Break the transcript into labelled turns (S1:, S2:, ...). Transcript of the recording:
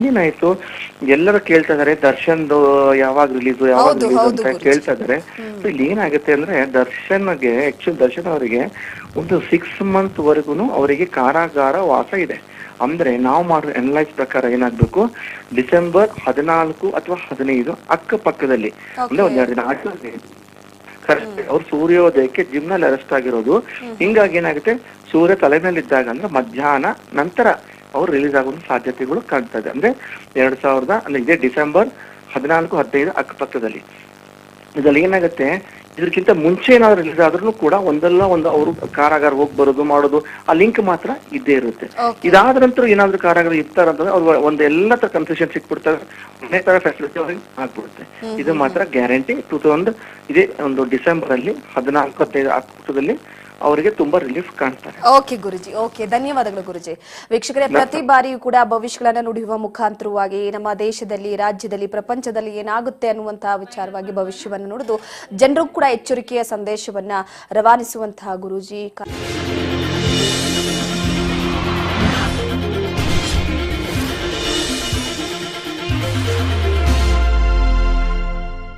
S1: ಏನಾಯ್ತು? ಎಲ್ಲರೂ ಕೇಳ್ತಾ ಇದಾರೆ ದರ್ಶನ್ ಯಾವಾಗ ರಿಲೀಸ್ ಯಾವಾಗ
S2: ಹೌದು,
S1: ರಿಲೀಸ್
S2: ಹೌದು
S1: ಅಂತ
S2: ಗುರೂಜಿ.
S1: ಕೇಳ್ತಾ ಇದಾರೆ. ಸೊ ಇಲ್ಲಿ ಏನಾಗುತ್ತೆ ಅಂದ್ರೆ ದರ್ಶನ್ಗೆ ಆಕ್ಚುಲಿ ದರ್ಶನ್ ಅವರಿಗೆ ಒಂದು ಸಿಕ್ಸ್ ಮಂತ್ ವರೆಗೂ ಅವರಿಗೆ ಕಾರಾಗಾರ ವಾಸ ಇದೆ. ಅಂದ್ರೆ ನಾವು ಮಾಡೋ ಅನಲೈಸ್ ಪ್ರಕಾರ ಏನಾಗ್ಬೇಕು? ಡಿಸೆಂಬರ್ ಹದಿನಾಲ್ಕು ಅಥವಾ ಹದಿನೈದು ಅಕ್ಕಪಕ್ಕದಲ್ಲಿ. ಅಂದ್ರೆ ಒಂದೆರಡು ದಿನ ಆಚರಣೆ ಕರೆಕ್ಟ್ ಅವ್ರು ಸೂರ್ಯೋದಯಕ್ಕೆ ಜಿಮ್ನಲ್ಲಿ ಅರೆಸ್ಟ್ ಆಗಿರೋದು ಹಿಂಗಾಗಿ ಏನಾಗುತ್ತೆ? ಸೂರ್ಯ ತಲೆ ಮೇಲೆ ಇದ್ದಾಗ ಅಂದ್ರೆ ಮಧ್ಯಾಹ್ನ ನಂತರ. ಅವ್ರು ರಿಲೀಸ್ ಆಗೋದು ಸಾಧ್ಯತೆಗಳು ಕಾಣ್ತಾ ಇದೆ ಅಂದ್ರೆ ಎರಡ್ ಸಾವಿರದ ಅಂದ್ರೆ ಇದೇ ಡಿಸೆಂಬರ್ ಹದಿನಾಲ್ಕು ಹದಿನೈದು ಅಕ್ಕಪಕ್ಕದಲ್ಲಿ. ಇದ್ರಲ್ಲಿ ಏನಾಗುತ್ತೆ ಇದಕ್ಕಿಂತ ಮುಂಚೆ ಏನಾದ್ರು ರಿಲೀಸ್ ಆದ್ರೂ ಕೂಡ ಒಂದಲ್ಲ ಒಂದು ಅವರು ಕಾರಾಗಾರ ಹೋಗಿ ಬರೋದು ಮಾಡೋದು ಆ ಲಿಂಕ್ ಮಾತ್ರ ಇದ್ದೇ ಇರುತ್ತೆ. ಇದಾದ ನಂತರ ಏನಾದ್ರು ಕಾರಾಗಾರ ಇರ್ತಾರ ಅಂತಂದ್ರೆ ಅವ್ರು ಒಂದು ಎಲ್ಲ ತರ ಕನ್ಸೆಷನ್ ಸಿಕ್ಬಿಡ್ತಾರೆ. ಒಂದೇ ತರ ಫೆಸಿಲಿಟಿ ಅವ್ರಿಗೆ ಆಗ್ಬಿಡುತ್ತೆ. ಇದು ಮಾತ್ರ ಗ್ಯಾರಂಟಿ ಟೂ ತೌಸಂಡ್ ಇದೇ ಒಂದು ಡಿಸೆಂಬರ್ ಅಲ್ಲಿ ಹದಿನಾಲ್ಕು ಹದಿನೈದು ಅಕ್ಟೋಬರ್ದಲ್ಲಿ ಅವರಿಗೆ ತುಂಬಾ ರಿಲೀಫ್ ಕಾಣ್ತಾರೆ.
S2: ಓಕೆ ಗುರುಜಿ. ಓಕೆ ಧನ್ಯವಾದಗಳು ಗುರುಜಿ. ವೀಕ್ಷಕರೇ ಪ್ರತಿ ಬಾರಿಯೂ ಕೂಡ ಭವಿಷ್ಯಗಳನ್ನ ನುಡಿಯುವ ಮುಖಾಂತರವಾಗಿ ನಮ್ಮ ದೇಶದಲ್ಲಿ ರಾಜ್ಯದಲ್ಲಿ ಪ್ರಪಂಚದಲ್ಲಿ ಏನಾಗುತ್ತೆ ಅನ್ನುವಂತಹ ವಿಚಾರವಾಗಿ ಭವಿಷ್ಯವನ್ನು ನುಡಿದು ಜನರು ಕೂಡ ಎಚ್ಚರಿಕೆಯ ಸಂದೇಶವನ್ನ ರವಾನಿಸುವಂತಹ ಗುರೂಜಿ